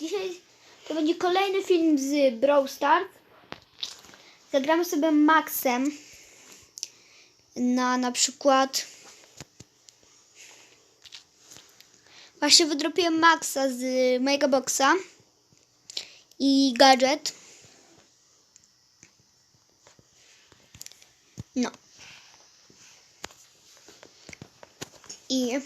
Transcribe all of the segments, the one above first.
Dzisiaj to będzie kolejny film z Brawl Stars. Zagramy sobie Maxem na na przykład właśnie wydropiłem Maxa z mojego boxa i gadżet. No. I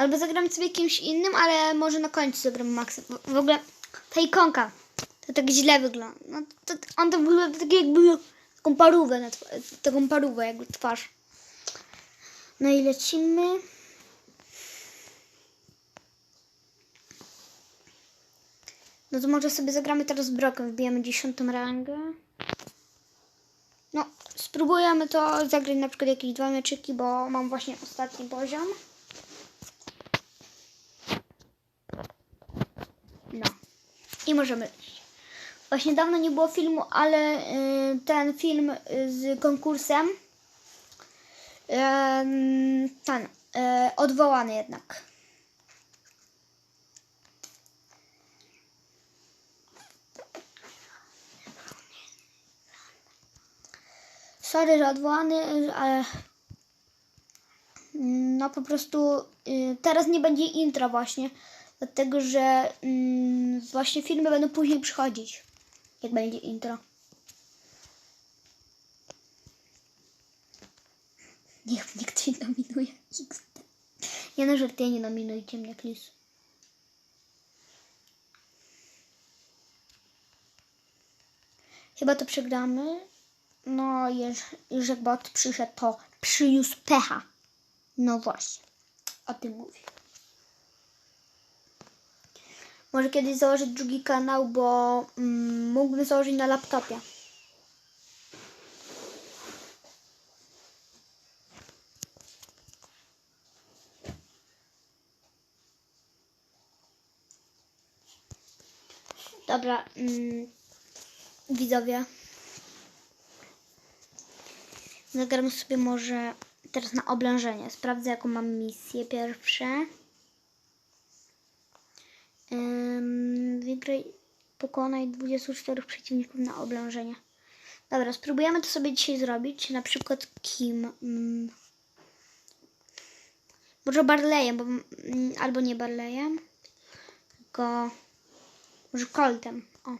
albo zagram sobie kimś innym, ale może na końcu zagram Maxa. W, ogóle ta ikonka to tak źle wygląda. No, to, on to wygląda tak jakby taką parówę, na taką parówę jakby twarz. No i lecimy. No to może sobie zagramy teraz Brokiem. Wbijamy dziesiątą rangę. No, spróbujemy to zagrać na przykład jakieś dwa meczyki, bo mam właśnie ostatni poziom. No. I możemy. Właśnie dawno nie było filmu, ale y, ten film y, z konkursem em, ten y, odwołany jednak. Sorry, że odwołany, ale no po prostu y, teraz nie będzie intra właśnie, dlatego że mm, właśnie filmy będą później przychodzić, jak będzie intro. Niech mnie ktoś nominuje. Nie no, żartuję, nie nominujcie mnie, please. Chyba to przegramy. No, jak bot przyszedł, to przyniósł pecha. No właśnie, o tym mówię. Może kiedyś założyć drugi kanał, bo mm, mógłbym założyć na laptopie. Dobra, mm, widzowie. Zagram sobie może teraz na oblężenie. Sprawdzę, jaką mam misję pierwsze. Wygraj, pokonaj 24 przeciwników na oblężenie. Dobra, spróbujemy to sobie dzisiaj zrobić. Na przykład kim? Ym, może Barleyem, bo, mm, albo nie Barleyem, tylko może Coltem. O.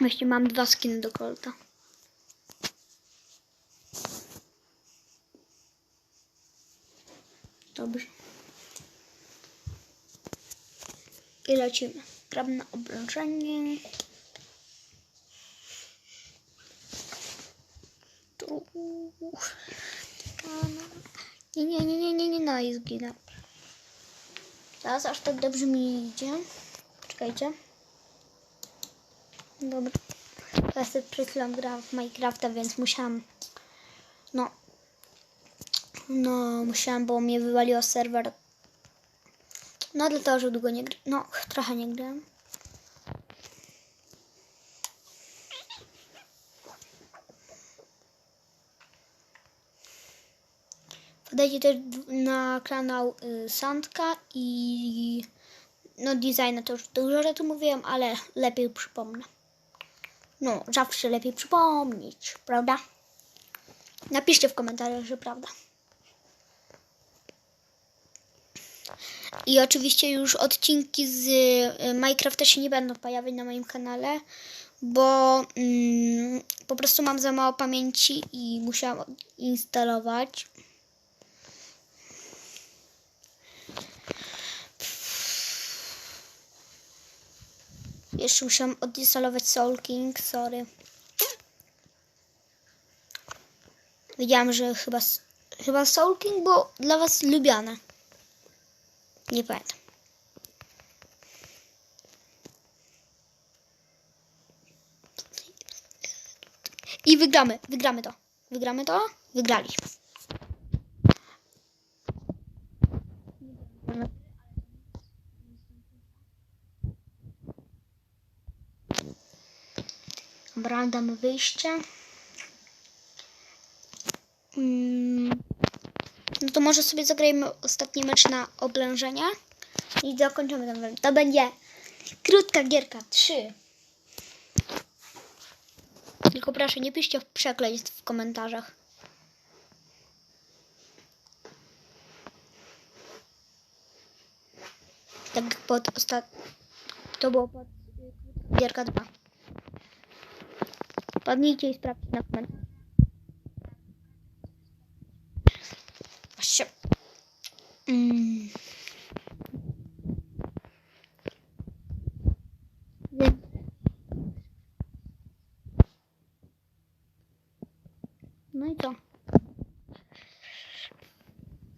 Właśnie mam dwa skiny do Colta. Dobrze. I lecimy. Gram na oblężenie. Tu. Nie, nie, nie, nie, nie, nie, no i zginę. Teraz aż tak dobrze mi idzie. Czekajcie. Dobra. Ja sobie przed grałam w Minecrafta, więc musiałam... No. No, musiałam, bo mnie wywaliło serwer. No, dlatego, że długo nie grałem. No, trochę nie grałem. Podajcie też na kanał y, Sandka i no designa to już dużo rzeczy mówiłem, ale lepiej przypomnę. No, zawsze lepiej przypomnieć, prawda? Napiszcie w komentarzach, że prawda. I oczywiście już odcinki z y, Minecrafta się nie będą pojawiać na moim kanale, bo mm, po prostu mam za mało pamięci i musiałam instalować. Jeszcze musiałam odinstalować Soul King, sorry. Wiedziałam, że chyba, chyba Soul King było dla was lubiane. Nie pamiętam. I wygramy, wygramy to. Wygramy to? Wygraliśmy. Dobra, damy wyjście. Mm. To może sobie zagrajmy ostatni mecz na oblężenie. I zakończymy ten film. To będzie krótka gierka 3. Tylko proszę, nie piszcie w przekleństw w komentarzach. Tak pod ostat... To było pod gierka 2. Padnijcie i sprawdźcie na komentarz. Właśnie. Mm. No i co?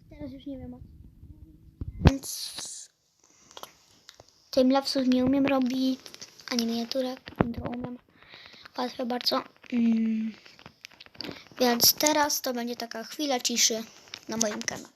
Teraz już nie wiem o Więc timelapsów nie umiem robić, ani miniaturek, to umiem. Łatwe bardzo. Mm. Więc teraz to będzie taka chwila ciszy na moim kanale.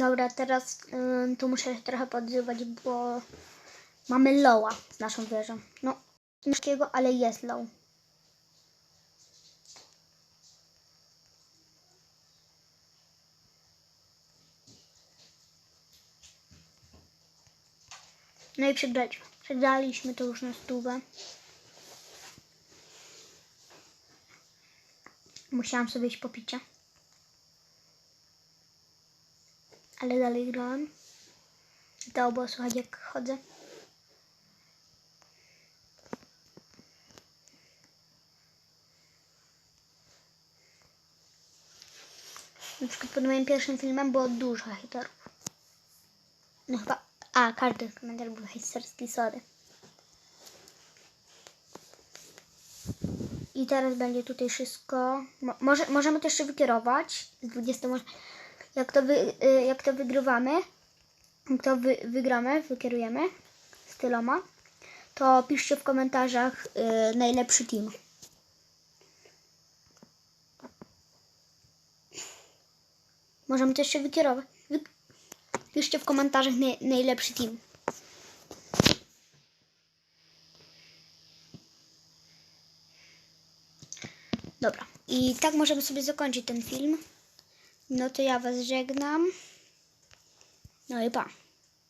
Dobra, teraz ym, tu muszę się trochę podzywać, bo mamy lowa z naszą wieżą. No, ciężkiego, ale jest low. No i przegraliśmy. Przegraliśmy to już na stówę. Musiałam sobie iść po picie. Ale dalej grałem. Dało było słuchać jak chodzę. Na przykład pod moim pierwszym filmem było dużo hejterów. No chyba... A, każdy komentarz był hejterski, sorry. I teraz będzie tutaj wszystko. Mo może, możemy to jeszcze wykierować z 20. może- Jak to, wy, y, jak to wygrywamy, to wy, wygramy, wykierujemy z tyloma, to piszcie w komentarzach y, najlepszy team. Możemy to jeszcze wykierować. Wy, piszcie w komentarzach naj, najlepszy team. Dobra. I tak możemy sobie zakończyć ten film. No to ja was żegnam. No i pa.